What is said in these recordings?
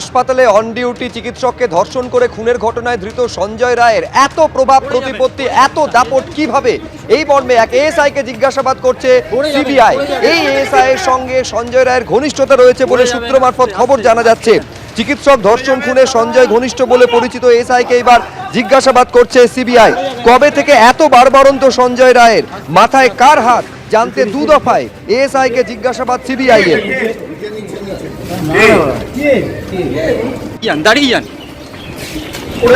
হাসপাতালে on duty চিকিৎসককে ধর্ষণ করে খুনের ঘটনায় ধৃত সঞ্জয় রায়ের এত প্রভাব প্রতিপত্তি এত দাপট কীভাবে? এই মর্মে এক এএসআই কে জিজ্ঞাসাবাদ করছে সিবিআই এই এএসআই এর সঙ্গে সঞ্জয় রায়ের ঘনিষ্ঠতা রয়েছে বলে সূত্র মারফত খবর জানা যাচ্ছে। চিকিৎসক ধর্ষণ খুনে সঞ্জয় ঘনিষ্ঠ বলে পরিচিত এসআই কে এবার জিজ্ঞাসাবাদ করছে সিবিআই কবে থেকে এত বারবারন্ত সঞ্জয় রায়ের? মাথায় কার হাত? জানতে দু দফায় এএসআই কে জিজ্ঞাসাবাদ সিবিআই এর। যান দাঁড়িয়ে যান।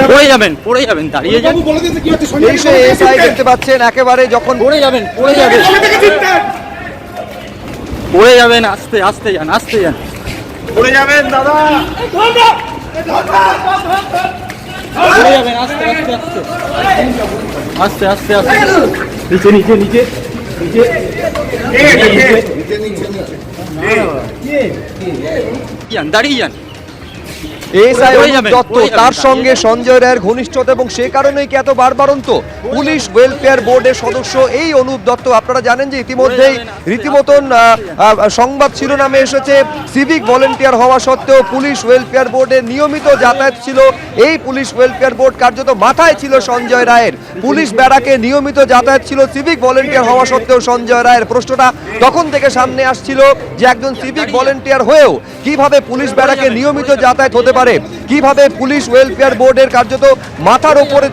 পড়ে যাবেন পড়ে যাবেন দাঁড়িয়ে যান। বলে দিতে কি হচ্ছে এই সে এসআই দেখতে পাচ্ছেন একেবারে যখন পড়ে যাবেন পড়ে যাবেন। পড়ে যাবেন আস্তে আস্তে যান আস্তে যান। পড়ে যাবেন দাদা। পড়ে যাবেন আস্তে আস্তে আস্তে। আস্তে আস্তে আস্তে। নিচে নিচে নিচে। যান দাঁড়িয়ে যান এসআই দত্ত তার সঙ্গে। সঞ্জয় রায়ের ঘনিষ্ঠতা এবং সে কারণেই কি এত বারবারন্ত পুলিশ ওয়েলফেয়ার বোর্ডের সদস্য এই অনুপ দত্ত আপনারা জানেন যে ইতিমধ্যেই রীতিমতন সংবাদ শিরোনামে এসেছে সিভিক ভলেন্টিয়ার হওয়া সত্ত্বেও পুলিশ ওয়েলফেয়ার বোর্ডে নিয়মিত যাতায়াত ছিল। এই পুলিশ ওয়েলফেয়ার বোর্ড কার্যত মাথায় ছিল সঞ্জয় রায়ের। পুলিশ ব্যারাকে নিয়মিত যাতায়াত ছিল সিভিক ভলেন্টিয়ার হওয়া সত্ত্বেও সঞ্জয় রায়ের প্রশ্নটা তখন থেকে সামনে আসছিল যে একজন সিভিক ভলেন্টিয়ার হয়েও কীভাবে পুলিশ ব্যারাকে নিয়মিত যাতায়াত হতে পারে? কীভাবে পুলিশ ওয়েলফেয়ার বোর্ডের কার্যত মাথার ওপরে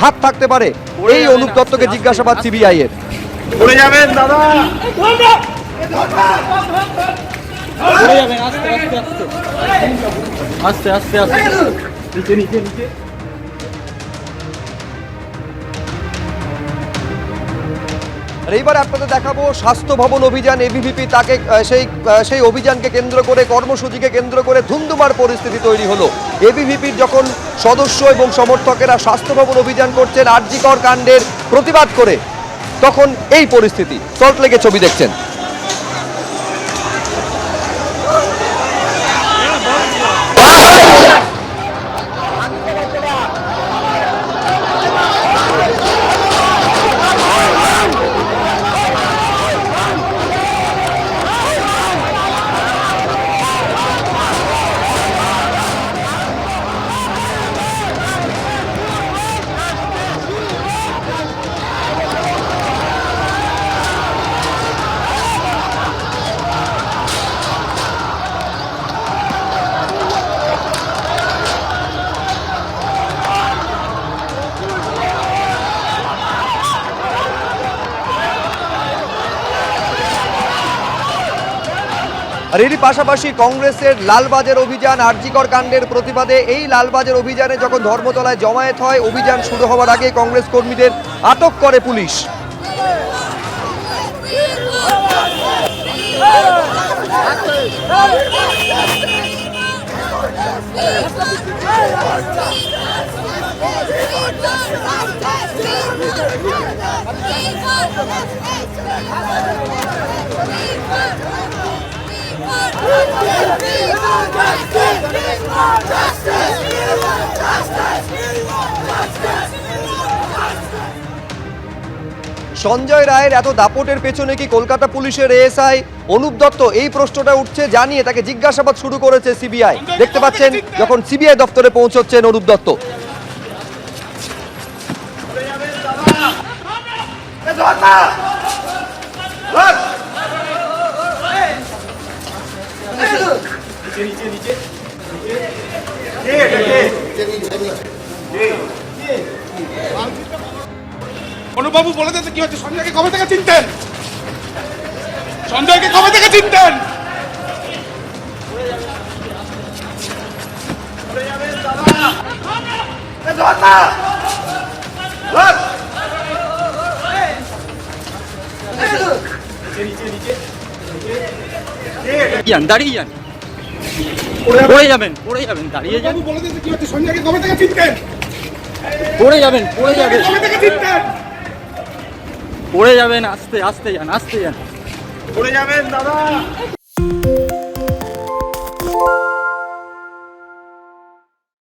হাত থাকতে পারে? এই অনুপ দত্তকে জিজ্ঞাসাবাদ সিবিআই এর। পড়ে যাবেন দাদা। আস্তে আস্তে। আস্তে আস্তে আস্তে। নিচে নিচে নিচে। আর এইবার আপনাদের দেখাবো, স্বাস্থ্য ভবন অভিযান এবিভিপি তাকে সেই সেই অভিযানকে কেন্দ্র করে, কর্মসূচিকে কেন্দ্র করে ধুমধুমার পরিস্থিতি তৈরি হলো। এবিভিপির যখন সদস্য এবং সমর্থকেরা স্বাস্থ্য ভবন অভিযান করছেন, আরজিকর কাণ্ডের প্রতিবাদ করে, তখন এই পরিস্থিতি সল্টলেকে ছবি দেখছেন। আর এরই পাশাপাশি কংগ্রেসের লালবাজার অভিযান, আরজিকর কাণ্ডের প্রতিবাদে এই লালবাজার অভিযানে যখন ধর্মতলায় জমায়েত হয়, অভিযান শুরু হওয়ার আগে কংগ্রেস কর্মীদের আটক করে পুলিশ। সঞ্জয় রায়ের এত দাপটের পেছনে কি কলকাতা পুলিশের এএসআই? অনুপ দত্ত এই প্রশ্নটা উঠছে জানিয়ে তাকে জিজ্ঞাসাবাদ শুরু করেছে সিবিআই। দেখতে পাচ্ছেন যখন সিবিআই দপ্তরে পৌঁছচ্ছেন অনুপ দত্ত। অনুবাবু বলে দিতে কি হচ্ছে? সঞ্জয়কে কবে থেকে চিনতেন? সঞ্জয়কে কবে থেকে চিনতেন? দাঁড়িয়ে যান পড়ে যাবেন। পড়ে যাবেন দাঁড়িয়ে যাবেন বলে দিতে কি হচ্ছে সঞ্জয়কে কবে থেকে চিনতেন পড়ে যাবেন পড়ে যাবেন। কবে থেকে চিনতেন পড়ে যাবেন আস্তে আস্তে যান আস্তে যান। পড়ে যাবেন দাদা।